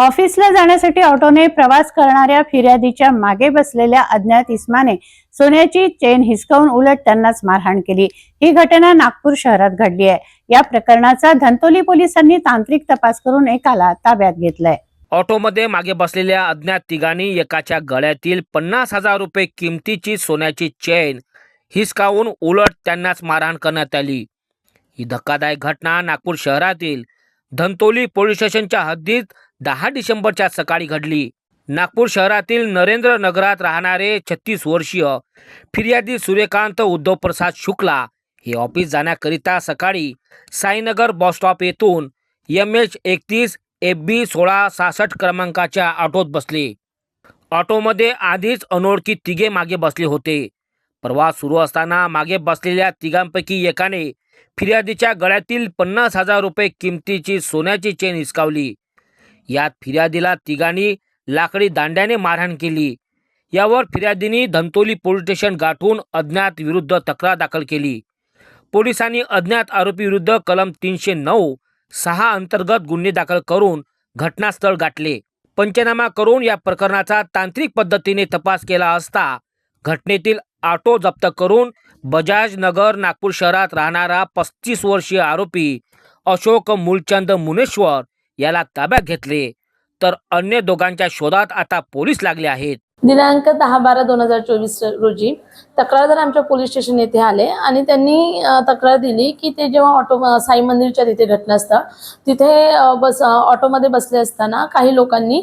ऑफिसला जाण्यासाठी ऑटोने प्रवास करणाऱ्या फिर्यादीच्या मागे बसलेल्या अज्ञात इस्माने सोन्याची चेन हिसकावून उलट त्यांनाच मारहाण केली. ही घटना नागपूर शहरात घडली आहे. या प्रकरणाचा धंतोली पोलिसांनी तांत्रिक तपास करून एकाला ताब्यात घेतलाय. ऑटोमध्ये मागे बसलेल्या अज्ञात तिघांनी एकाच्या गळ्यातील पन्नास हजार रुपये किमतीची सोन्याची चेन हिसकावून उलट त्यांनाच मारहाण करण्यात आली. ही धक्कादायक घटना नागपूर शहरातील धंतोली पोलीस स्टेशनच्या हद्दीत दहा डिसेंबरच्या सकाळी घडली. नागपूर शहरातील नरेंद्र नगरात राहणारे छत्तीस वर्षीय फिर्यादी सूर्यकांत उद्धव प्रसाद शुक्ला हे ऑफिस जाण्याकरिता सकाळी साईनगर बस स्टॉप येथून एम एच एकतीस एफ बी सोळा सहासष्ट क्रमांकाच्या ऑटोत बसले. ऑटोमध्ये आधीच अनोळखी तिघे मागे बसले होते. प्रवास सुरू असताना मागे बसलेल्या तिघांपैकी एकाने फिर्यादीच्या गळ्यातील पन्नास हजार रुपये किमतीची सोन्याची चेन हिसकावली. यात फिर्यादीला तिघांनी लाकडी दांड्याने मारहाण केली. यावर फिर्यादीने धंतोली पोलीस स्टेशन गाठून अज्ञात विरुद्ध तक्रार दाखल केली. पोलिसांनी अज्ञात आरोपीविरुद्ध कलम तीनशे नऊ सहा अंतर्गत गुन्हे दाखल करून घटनास्थळ गाठले. पंचनामा करून या प्रकरणाचा तांत्रिक पद्धतीने तपास केला असता घटनेतील ऑटो जप्त करून बजाज नगर नागपूर शहरात राहणारा पस्तीस वर्षीय आरोपी अशोक मूलचंद मुनेश्वर याला ताब्यात घेतले. तर अन्य दोघांच्या शोधात आता पोलीस लागले आहेत. दिनांक दहा बारा दोन हजार चोवीस रोजी तक्रारदार आमच्या पोलीस स्टेशन येथे आले आणि त्यांनी तक्रार दिली की ते जेव्हा ऑटो साई मंदिरच्या तिथे घटनास्थळ तिथे बस ऑटोमध्ये बसले असताना काही लोकांनी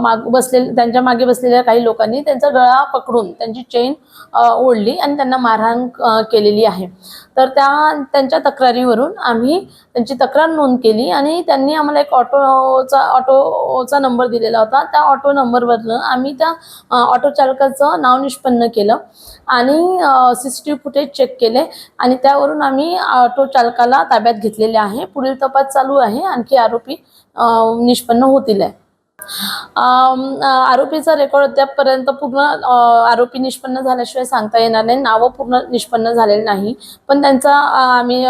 माग बसले त्यांच्या मागे बसलेल्या काही लोकांनी त्यांचा गळा पकडून त्यांची चेन ओढली आणि त्यांना मारहाण केलेली आहे. तर त्या त्यांच्या तक्रारीवरून आम्ही त्यांची तक्रार नोंद केली आणि त्यांनी आम्हाला एक ऑटोचा ऑटोचा नंबर दिलेला होता. त्या ऑटो नंबरवरनं आम्ही त्या ऑटो चालकाचं नाव निष्पन्न केलं आणि C C T V footage check केले आणि त्यावरून आम्ही ऑटो चालकाला ताब्यात घेतलेले आहे. पुढील तपास चालू आहे. आणखी आरोपी निष्पन्न होतील आहे. आरोपीचा रेकॉर्ड अद्यापपर्यंत पूर्ण आरोपी निष्पन्न झाल्याशिवाय सांगता येणार नाही. नावं पूर्ण निष्पन्न झालेलं नाही. पण त्यांचा आम्ही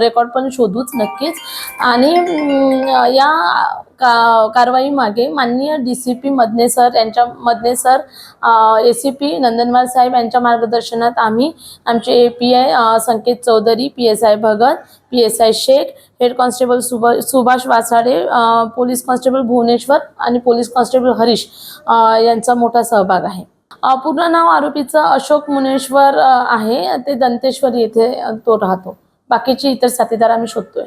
रेकॉर्ड पण शोधूच नक्कीच. आणि या का कारवाई मागे माननीय D C P Madane sir यांच्या Madane sir A C P Nandanwar साहेब यांच्या मार्गदर्शनात आम्ही आमचे A P I Sanket Chaudhari P S I Bhagat PSI S I Shaikh head constable Subh Subhash Wasade police constable Bhuvneshwar आणि police constable Harish यांचा मोठा सहभाग आहे. Uh, पूर्ण नाव आरोपीचं अशोक मुनेश्वर uh, आहे. ते दंतेश्वर येथे तो राहतो. बाकीचे इतर साथीदार आम्ही शोधतोय.